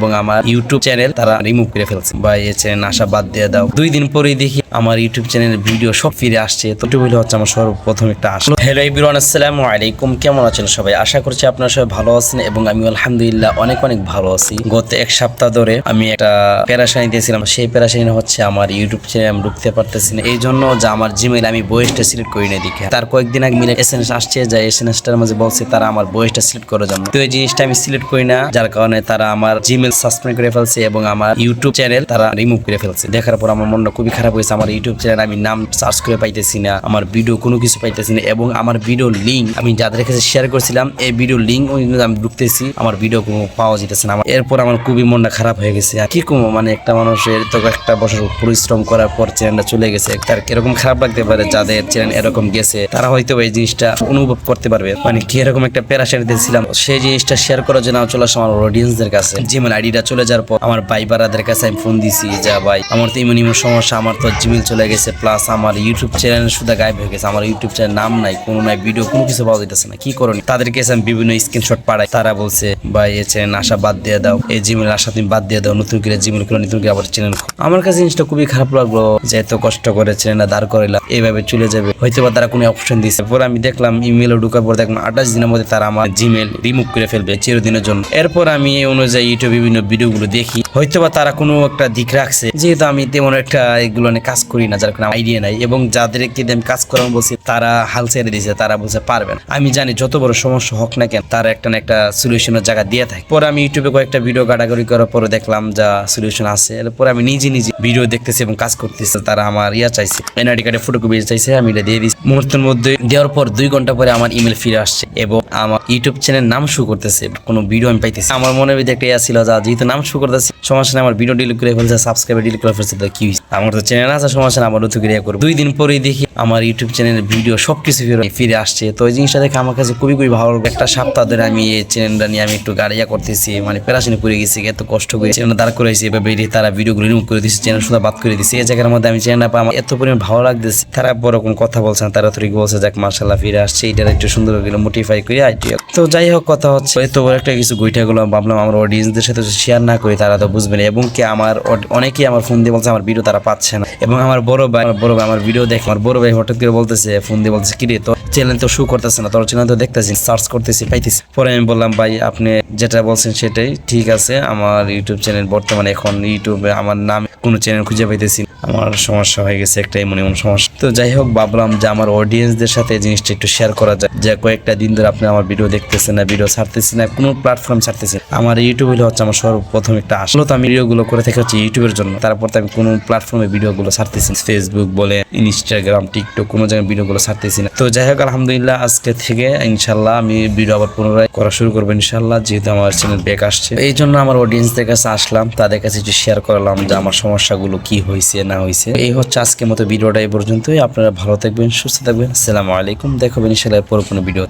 এবং আমার YouTube channel তারা রিমুভ করে ফেলছে। বা এই চ্যানেল আসা বাদ দিয়ে দাও। দুই দিন পরেই দেখি আমার ইউটিউব চ্যানেলের ভিডিও সব ফিরে আসছে। তো ইউটিউব হচ্ছে আমার সর্বপ্রথম একটা আসলো। হ্যালো এভরিওয়ান আসসালামু আলাইকুম। কেমন আছেন সবাই? আশা করছি আপনারা সবাই ভালো আছেন এবং আমি আলহামদুলিল্লাহ অনেক অনেক ভালো আছি। গত এক সপ্তাহ ধরে আমি একটা প্যারাশানি দিয়েছিলাম। সেই প্যারাশানি হচ্ছে আমার ইউটিউব চ্যানেল আমি ঢুকতে পারতেছি না। এই জন্য যে আমার জিমেল আমি বয়সটা সিলেক্ট করি না দেখে। তার কয়েকদিন আগে মিলে এস আসছে যে এস এম এসটার মাঝে বলছে তারা আমার বয়সটা সিলেক্ট করার জন্য তো এই জিনিসটা আমি সিলেক্ট করি না। যার কারণে তারা আমার জিমেল সাসপেন্ড করে ফেলছে এবং আমার ইউটিউব চ্যানেল তারা রিমুভ করে ফেলছে। দেখার পর আমার মনটা খুবই খারাপ হয়েছে। আমার ইউটিউব চ্যানেল আমি নাম সার্চ করে পাইতেছি না। আমার ভিডিও কোনো কিছু পাইতেছি না এবং আমার ভিডিও লিঙ্ক আমি যাদের কাছে শেয়ার করছিলাম, এই ভিডিও লিঙ্ক আমি ঢুকতেছি। আমার ভিডিও কোনো পাওয়া যেতেছে না। এরপর আমার খুবই মনটা খারাপ হয়ে গেছে। কি কমো মানে একটা মানুষের তো একটা বছর পরিশ্রম করার পর চ্যানেলটা চলে গেছে। তার কীরকম খারাপ লাগতে পারে যাদের চ্যানেল এরকম গেছে, তারা হয়তো এই জিনিসটা অনুভব করতে পারবে। মানে কি এরকম একটা প্যারাসাইড দিয়েছিলাম, সেই জিনিসটা শেয়ার করার জন্য চলে আসলাম আমার অডিয়েন্সদের কাছে। জিমেল আইডিটা চলে যাওয়ার পর আমার ভাই বারাদের কাছে আমি ফোন দিছি যা, ভাই, আমার তো ইমন ইমন সমস্যা, আমার তো জিমেল চলে গেছে প্লাস আমার ইউটিউব চ্যানেল শুধু গায়েব হয়ে গেছে, আমার ইউটিউব চ্যানেল নাম নাই, কোনো নাই ভিডিও কোনো কিছু পাওয়া যেতেছে না, কি করনি তাদের কাছে আমি বিভিন্ন স্ক্রিনশট পাঠাই, তারা বলছে, ভাই, এই চ্যানেল আসা বাদ দিয়ে দাও, এই জিমেল আসা তুমি বাদ দিয়ে দাও, নতুন করে জিমেল খুলে, নতুন করে আবার চ্যানেল আমার কাছে জিনিসটা খুবই খারাপ লাগল যে, এত কষ্ট করে চ্যানেলটা দাঁড় করাইলাম এইভাবে চলে যাবে হয়তো বা তারা কোনো অপশন দিচ্ছে পরে আমি দেখলাম ইমেলও ঢুকার পর দেখলাম, আঠাশ দিনের মধ্যে তারা আমার জিমেল রিমুভ করে ফেলবে, চিরদিনের জন্য। এরপর আমি এই অনুযায়ী ইউটিউব বিভিন্ন ভিডিওগুলো দেখি। হয়তো বা তারা কোনো একটা দিক রাখছে, যেহেতু আমি তেমন একটা এগুলো নিয়ে কাজ করি না, যার কোনো আইডিয়া নাই। এবং যাদেরকে আমি কাজ করানো বলছি, তারা হাল ছেড়ে দিয়েছে, তারা বলছে পারবেন আমি জানি যত বড় সমস্যা হোক না কেন, তারা একটা না একটা সলিউশনের জায়গা দিয়ে থাকে। পরে আমি ইউটিউবে কয়েকটা ভিডিও গাড়াগাড়ি করার পরে দেখলাম যা সলিউশন আছে। এরপরে আমি নিজে নিজে ভিডিও দেখতেছি এবং কাজ করতেছি, তারা আমার ইয়া চাইছে। এনআইডি কার্ডে ফটো কপি চাইছে, আমি এটা দিয়ে দিচ্ছি মুহূর্তের মধ্যে দেওয়ার পর দুই ঘণ্টা পরে আমার ইমেল ফিরে আসছে এবং আমার ইউটিউব চ্যানেল নাম শুরু করতেছে, কোনো ভিডিও আমি পাইতেছি আমার মনে ভিতরে একটা ইয়া ছিল যা যেহেতু নাম শু করতেছে সমস্যা আমার ভিডিও ডিলিট করে ফেলছে সাবস্ক্রাইব ডিলিট করে ফেলছে কি হয়েছে? আমার তো চ্যানেল আছে সমস্যা নেই আমার নতুন করে ইয়া করব। দুই দিন পরেই দেখি আমার ইউটিউব চ্যানেলের ভিডিও সবকিছু ফিরে ফিরে আসছে। তো ওই জিনিসটা দেখে আমার কাছে খুবই খুবই ভালো লাগল। একটা সপ্তাহ ধরে আমি এই চ্যানেলটা নিয়ে আমি একটু গাড়িয়া করতেছি মানে পেরাশানি করে গেছি, এত কষ্ট করে চ্যানেল দাঁড় করেছি এভাবে এটি তারা ভিডিওগুলো রিমুভ করে দিচ্ছে চ্যানেল শুধু বাদ করে দিচ্ছে এই জায়গার মধ্যে আমি চ্যানেলটা পাই, আমার এত পরিমাণ ভালো লাগতেছে। তারা বড় কোনো কথা বলছে না, তারা তরিক বলছে, যাক মার্শাল্লাহ ফিরে আসছে। এটার একটু সুন্দর করে মোটিফাই করে আইটি তো যাই হোক, কথা হচ্ছে, এত বড় একটা কিছু গুইটাগুলো ভাবলাম আমার অডিয়েন্সদের সাথে শেয়ার না করি তারা তো বুঝবে না। এবং কি আমার অনেকেই আমার ফোন দিয়ে বলছে, আমার ভিডিও তারা পাচ্ছে না। এবং আমার বড় ভাই বড় ভাই আমার ভিডিও দেখে আমার বড় ভাই হঠাৎ করে বলতেছে, ফোন দিয়ে বলতেছে, কিরে তো চ্যানেল তো শু করতেছে না, তোর চ্যানেল তো দেখতেছি সার্চ করতেছি, পাইতেছি। পরে আমি বললাম, ভাই, আপনি যেটা বলছেন সেটাই ঠিক আছে। আমার ইউটিউব চ্যানেল বর্তমানে এখন ইউটিউবে আমার নাম কোনো চ্যানেল খুঁজে পাইতেছি। আমার সমস্যা হয়ে গেছে, একটা এমন এমন সমস্যা। তো যাই হোক, ভাবলাম যে আমার অডিয়েন্সদের সাথে এই জিনিসটা একটু শেয়ার করা যায়। যে কয়েকটা দিন ধরে আপনি আমার ভিডিও দেখতেছেন না ভিডিও ছাড়তেছি না, কোনো প্ল্যাটফর্ম ছাড়তেছি আমার ইউটিউব হলে হচ্ছে আমার সর্বপ্রথম একটা আসলে তো আমি ভিডিওগুলো করে থাকি হচ্ছে ইউটিউবের জন্য। তারপর তো আমি কোনো প্ল্যাটফর্মে ভিডিওগুলো ছাড়তেছি ফেসবুক বলে ইনস্টাগ্রাম টিকটক কোনো জায়গায় ভিডিওগুলো ছাড়তেছি না। তো যাই হোক, আলহামদুলিল্লাহ আজকে থেকে ইনশাল্লাহ আমি ভিডিও আবার পুনরায় করা শুরু করব ইনশাল্লাহ যেহেতু আমার চ্যানেল ব্যাক আসছে। এই জন্য আমার অডিয়েন্সদের কাছে আসলাম, তাদের কাছে একটু শেয়ার করলাম যে আমার সমস্যাগুলো কি হয়েছে না হয়েছে এই হচ্ছে আজকের মতো ভিডিওটা এই পর্যন্তই। আপনারা ভালো থাকবেন, সুস্থ থাকবেন। আসসালামু আলাইকুম। দেখবেন ইনশাল্লাহ পর কোনো ভিডিও